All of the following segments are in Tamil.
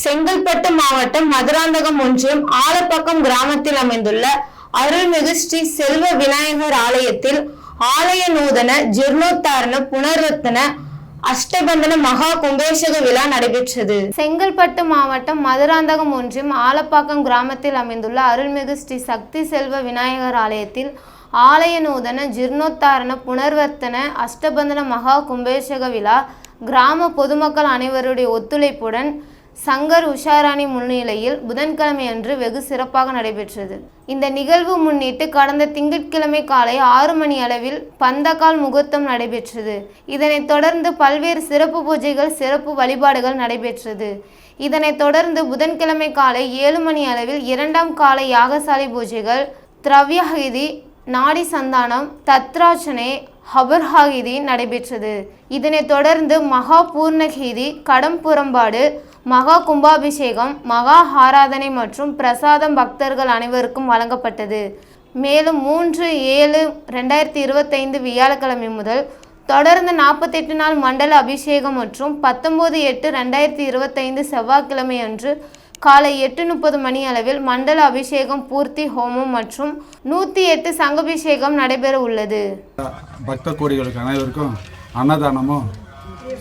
செங்கல்பட்டு மாவட்டம் மதுராந்தகம் ஒன்றியம் ஆலப்பாக்கம் கிராமத்தில் அமைந்துள்ள அருள்மிகு ஸ்ரீ செல்வ விநாயகர் ஆலயத்தில் ஆலய நூதன ஜீர்ணோத்தாரண புனர்வத்தன அஷ்டபந்தன மகா கும்பேஷக விழா நடைபெற்றது. செங்கல்பட்டு மாவட்டம் மதுராந்தகம் ஒன்றியம் ஆலப்பாக்கம் கிராமத்தில் அமைந்துள்ள அருள்மிகு ஸ்ரீ சக்தி செல்வ விநாயகர் ஆலயத்தில் ஆலய நூதன ஜீர்ணோத்தாரண புனர்வர்த்தன அஷ்டபந்தன மகா கும்பேஷக விழா கிராம பொதுமக்கள் அனைவருடைய ஒத்துழைப்புடன் சங்கர் உஷாராணி முன்னிலையில் புதன்கிழமை அன்று வெகு சிறப்பாக நடைபெற்றது. இந்த நிகழ்வு முன்னிட்டு கடந்த திங்கட்கிழமை காலை ஆறு மணி அளவில் பந்தக்கால் முகூர்த்தம் நடைபெற்றது. இதனைத் தொடர்ந்து பல்வேறு சிறப்பு பூஜைகள் சிறப்பு வழிபாடுகள் நடைபெற்றது. இதனைத் தொடர்ந்து புதன்கிழமை காலை ஏழு மணி அளவில் இரண்டாம் கால யாகசாலை பூஜைகள் திரவியஹிதி நாடி சந்தானம் தத்ராச்சனை ஹபர்ஹாகிதி நடைபெற்றது. இதனைத் தொடர்ந்து மகா பூர்ணகிதி கடம் புறம்பாடு மகா கும்பாபிஷேகம் மகா ஆராதனை மற்றும் பிரசாதம் பக்தர்கள் அனைவருக்கும் வழங்கப்பட்டது. மேலும் மூன்று ஏழு ரெண்டாயிரத்தி இருபத்தைந்து வியாழக்கிழமை முதல் தொடர்ந்து நாற்பத்தெட்டு நாள் மண்டல அபிஷேகம் மற்றும் பத்தொம்போது எட்டு ரெண்டாயிரத்தி இருபத்தைந்து செவ்வாய்க்கிழமை அன்று காலை எட்டு முப்பது மணி அளவில் மண்டல அபிஷேகம் பூர்த்தி ஹோமம் மற்றும் நூற்றி எட்டு சங்கபிஷேகம் நடைபெற உள்ளது. பக்த கோடிகளுக்கு அனைவருக்கும் அன்னதானமும்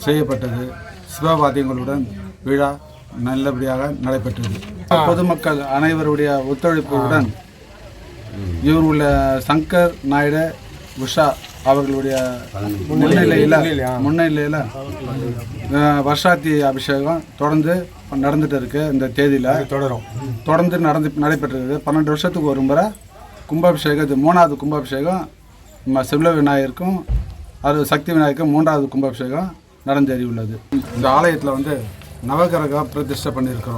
செய்யப்பட்டது. சிவவாதியங்களுடன் விழா நல்லபடியாக நடைபெற்றது. பொதுமக்கள் அனைவருடைய ஒத்துழைப்புடன் இவர் உள்ள சங்கர் நாயுடு உஷா அவர்களுடைய முன்னிலையில் முன்னிலையில் வருஷாத்தி அபிஷேகம் தொடர்ந்து நடந்துட்டு இருக்கு இந்த தேதியில். தொடரும். தொடர்ந்து நடந்து நடைபெற்றது பன்னெண்டு வருஷத்துக்கு ஒரு முறை கும்பாபிஷேகம் இது மூணாவது கும்பாபிஷேகம். நம்ம செல்வ விநாயகருக்கும் அது சக்தி விநாயகருக்கும் மூன்றாவது கும்பாபிஷேகம் நடந்தேறி உள்ளது. இந்த ஆலயத்தில் வந்து நவகிரக பிரதிஷ்டை பண்ணியிருக்கிறோம்